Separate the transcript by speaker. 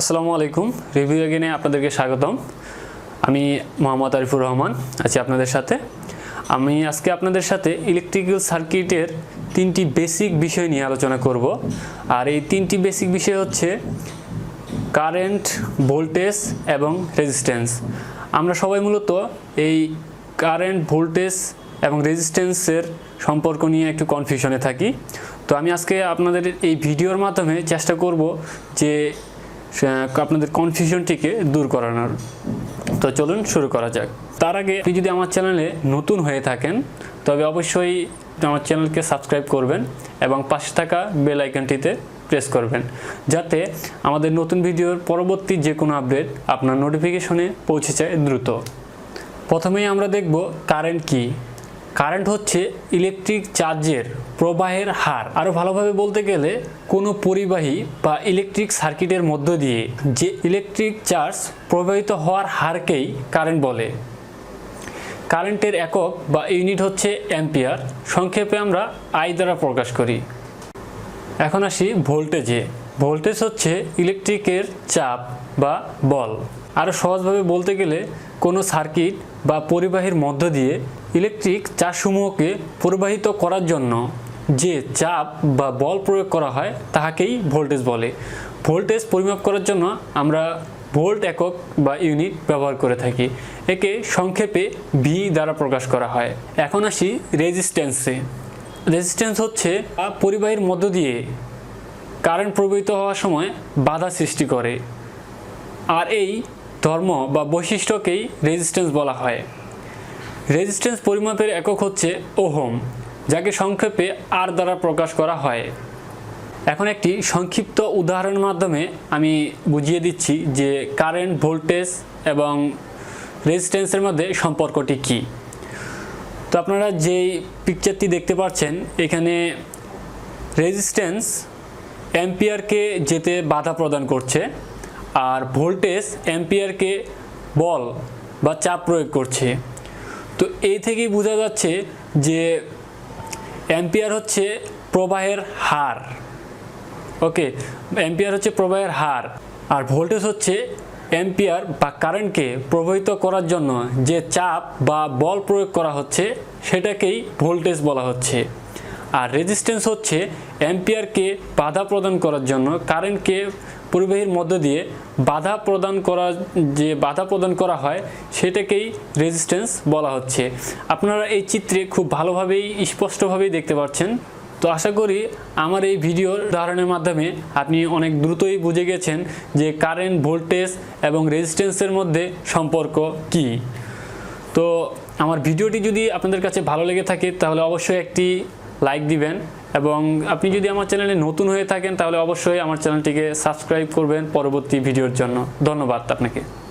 Speaker 1: আসসালামু আলাইকুম। রিভিউ এগেনে আপনাদেরকে স্বাগতম। আমি মোহাম্মদ আরিফুর রহমান, আছি আপনাদের সাথে। আমি আজকে আপনাদের সাথে ইলেকট্রিক্যাল সার্কিটের তিনটি বেসিক বিষয় নিয়ে আলোচনা করব। আর এই তিনটি বেসিক বিষয় হচ্ছে কারেন্ট ভোল্টেজ এবং রেজিস্ট্যান্স আমরা সবাই মূলত এই কারেন্ট ভোল্টেজ এবং রেজিস্ট্যান্সের সম্পর্ক নিয়ে একটু কনফিউশনে থাকি। তো আমি আজকে আপনাদের এই ভিডিওর মাধ্যমে চেষ্টা করব যে আপনাদের কনফিউশনটিকে দূর করানোর। তো চলুন শুরু করা যাক। তার আগে আপনি যদি আমার চ্যানেলে নতুন হয়ে থাকেন, তবে অবশ্যই আমার চ্যানেলকে সাবস্ক্রাইব করবেন এবং পাশে থাকা বেল আইকনটিতে প্রেস করবেন, যাতে আমাদের নতুন ভিডিওর পরবর্তী যে কোনো আপডেট আপনার নোটিফিকেশনে পৌঁছে যায় দ্রুত। প্রথমেই আমরা দেখব কারেন্ট কি। কারেন্ট হচ্ছে ইলেকট্রিক চার্জের প্রবাহের হার। আরও ভালোভাবে বলতে গেলে, কোনো পরিবাহী বা ইলেকট্রিক সার্কিটের মধ্য দিয়ে যে ইলেকট্রিক চার্জ প্রবাহিত হওয়ার হারকেই কারেন্ট বলে। কারেন্টের একক বা ইউনিট হচ্ছে অ্যাম্পিয়ার। সংক্ষেপে আমরা আই দ্বারা প্রকাশ করি। এখন আসি ভোল্টেজে। ভোল্টেজ হচ্ছে ইলেকট্রিকের চাপ বা বল। আরও সহজভাবে বলতে গেলে, কোনো সার্কিট বা পরিবাহীর মধ্য দিয়ে ইলেকট্রিক চার্জসমূহকে প্রবাহিত করার জন্য যে চাপ বা বল প্রয়োগ করা হয়, তাহাকেই ভোল্টেজ বলে। ভোল্টেজ পরিমাপ করার জন্য আমরা ভোল্ট একক বা ইউনিট ব্যবহার করে থাকি। একে সংক্ষেপে ভি দ্বারা প্রকাশ করা হয়। এখন আসি রেজিস্ট্যান্সে। রেজিস্ট্যান্স হচ্ছে পরিবাহীর মধ্য দিয়ে কারেন্ট প্রবাহিত হওয়ার সময় বাধা সৃষ্টি করে। আর এই ধর্ম বা বৈশিষ্ট্যকেই রেজিস্ট্যান্স বলা হয়। রেজিস্ট্যান্স পরিমাপের একক হচ্ছে ওহম, যাকে সংক্ষেপে আর দ্বারা প্রকাশ করা হয়। এখন একটি সংক্ষিপ্ত উদাহরণের মাধ্যমে আমি বুঝিয়ে দিচ্ছি যে কারেন্ট ভোল্টেজ এবং রেজিস্ট্যান্সের মধ্যে সম্পর্কটি কী। তো আপনারা যেই পিকচারটি দেখতে পাচ্ছেন, এখানে রেজিস্ট্যান্স অ্যাম্পিয়ারকে যেতে বাধা প্রদান করছে, আর ভোল্টেজ অ্যাম্পিয়ারকে বল বা চাপ প্রয়োগ করছে। তো এই থেকেই বোঝা যাচ্ছে যে অ্যাম্পিয়ার হচ্ছে প্রবাহের হার। ওকে অ্যাম্পিয়ার হচ্ছে প্রবাহের হার, আর ভোল্টেজ হচ্ছে অ্যাম্পিয়ার বা কারেন্টকে প্রবাহিত করার জন্য যে চাপ বা বল প্রয়োগ করা হচ্ছে, সেটাকেই ভোল্টেজ বলা হচ্ছে। আর রেজিস্ট্যান্স হচ্ছে অ্যাম্পিয়ারকে বাধা প্রদান করার জন্য কারেন্টকে পরিবাহীর মধ্য দিয়ে বাধা প্রদান করা, যে বাধা প্রদান করা হয়, সেটাকেই রেজিস্ট্যান্স বলা হচ্ছে। আপনারা এই চিত্রে খুব ভালোভাবেই, স্পষ্টভাবেই দেখতে পাচ্ছেন। তো আশা করি আমার এই ভিডিওর উদাহরণের মাধ্যমে আপনি অনেক দ্রুতই বুঝে গেছেন যে কারেন্ট ভোল্টেজ এবং রেজিস্ট্যান্সের মধ্যে সম্পর্ক কি। তো আমার ভিডিওটি যদি আপনাদের কাছে ভালো লেগে থাকে, তাহলে অবশ্যই একটি লাইক দিবেন এবং আপনি যদি আমার চ্যানেলে নতুন হয়ে থাকেন তাহলে অবশ্যই আমার চ্যানেলটিকে সাবস্ক্রাইব করবেন পরবর্তী ভিডিওর জন্য। ধন্যবাদ আপনাকে।